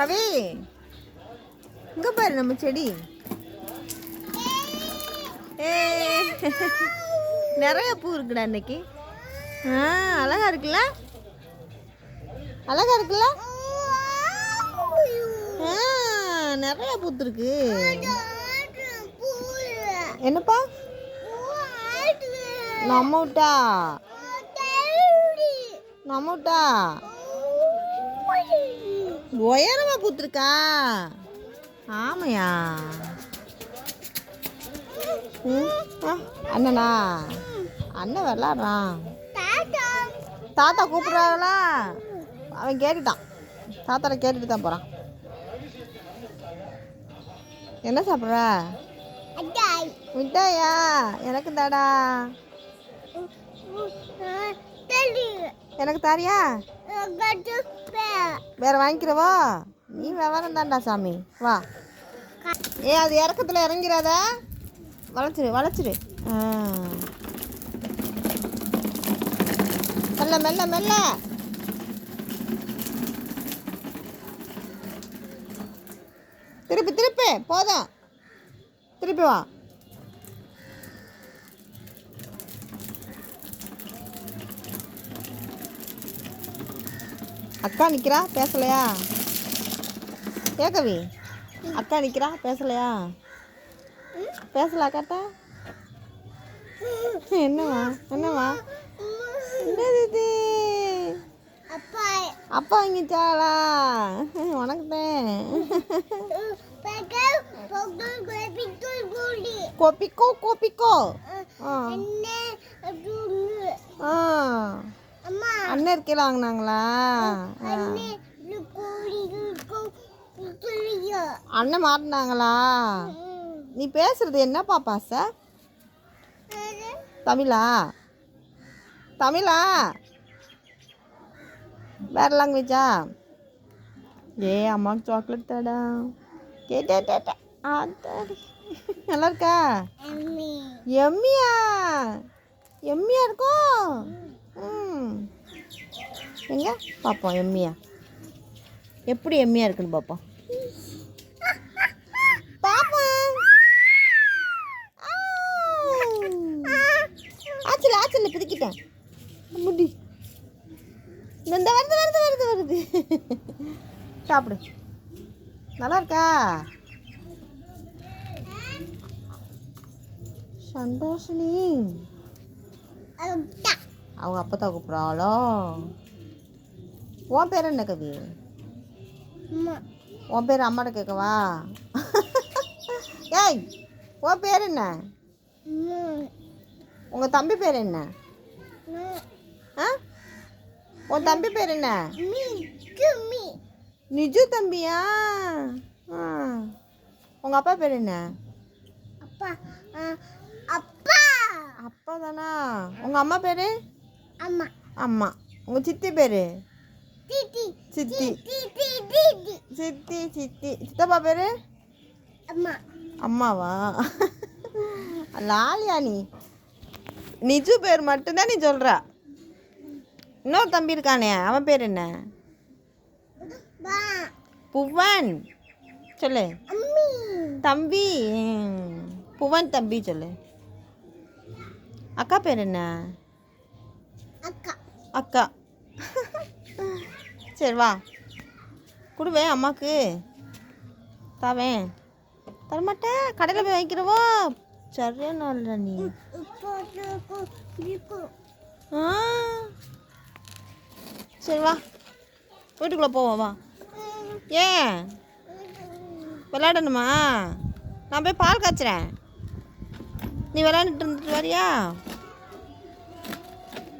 கவி. இங்க பாரு நம்ம செடி. ஏ. நிறைய பூ இருக்குடா இன்னைக்கு. ஆ அழகா இருக்குல்ல? அழகா இருக்குல்ல? ஆ நிறைய பூத்துருக்கு. என்னப்பா? நம்ம விட்டா? நம்ம விட்டா? உயரமா பூத்துருக்கா? ஆமையா? அண்ணனா? அண்ணன் விளாட்றான். தாத்தா. கூப்பிடுறாங்களா? அவன் கேட்டுட்டான். தாத்தாட கேட்டுட்டு தான் போகிறான் என்ன சாப்பிட்ற? மிட்டாயா. எனக்கு தாடா எனக்கு தாரியா? வேற வாங்கிக்கிறவா நீ விவரம் தான்டா சாமி. வா. ஏ அது இறக்கத்தில் இறங்கிறாத வளைச்சிரு வளைச்சிரு. ஆ. மெல்ல மெல்ல மெல்ல. திருப்பி திருப்பி. போதும். திருப்பி வா. அக்கா நிற்கிறா பேசலையா? கேட்கவி அக்கா நிற்கிறா பேசலையா? பேசல அக்காட்டா? என்னவா என்னவா என்னது அப்பா அப்பா வாங்கிச்சாளா உனக்கு கோப்பிக்கோ கோப்பிக்கோ ஆ. ஆ. அண்ணன் இருக்கையில் வாங்கினாங்களா. அண்ணன் மாட்டினாங்களா? நீ பேசுறது என்னப்பா பாச? தமிழா? தமிழா? வேற லாங்குவேஜா ஏ அம்மாவுக்கு சாக்லேட் தாடா. கேட்டே கேட்டே ஆத்தாடி நல்லா இருக்கா? எம்மியா? எம்மியா இருக்கும்? ம். எங்க பார்ப்போம் எம்மியா. எப்படி எம்மியா இருக்குன்னு பார்ப்போம் பாப்போம். ஆச்சல ஆச்சல பிதிக்கிட்டேன் முடி. இந்த வருது வருது வருது வருது. சாப்பிடு. நல்லா இருக்கா? சந்தோஷினி. அவங்க அப்பா தான் கூப்பிட்றாங்களோ உன் பேர் என்ன கவி? உன் பேர் அம்மாட்ட கேட்கவா? ஏய் உன் பேர் என்ன? உங்கள் தம்பி பேர் என்ன? ஆ? உன் தம்பி பேர் என்ன? நிஜு தம்பியா? ஆ. உங்கள் அப்பா பேர் என்ன? அப்பா தானா? உங்கள் அம்மா பேர்? அம்மா. உங்கள் சித்தி பேர்? சித்தி சித்தி. சித்தி சித்தப்பா பேர்? அம்மாவா? லாலியா நீ? நிஜு பேர் மட்டும்தான் நீ சொல்கிற இன்னொரு தம்பி இருக்கானே அவன் பேர் என்ன? புவன். சொல்லு. தம்பி. புவன் தம்பி சொல்லு. அக்கா பேர் என்ன? அக்கா. சரி வா. கொடுவேன் அம்மாவுக்கு தாவேன் தரமாட்டேன் கடையில் போய் வைக்கிறவோ சரியா நாள்டா நீ. ஆ. சரி வா. வீட்டுக்குள்ளே போவோம் வா. ஏன்? விளையாடணுமா? நான் போய் பால் காய்ச்சுறேன். நீ விளையாண்டுட்டு இருந்துட்டு வரியா?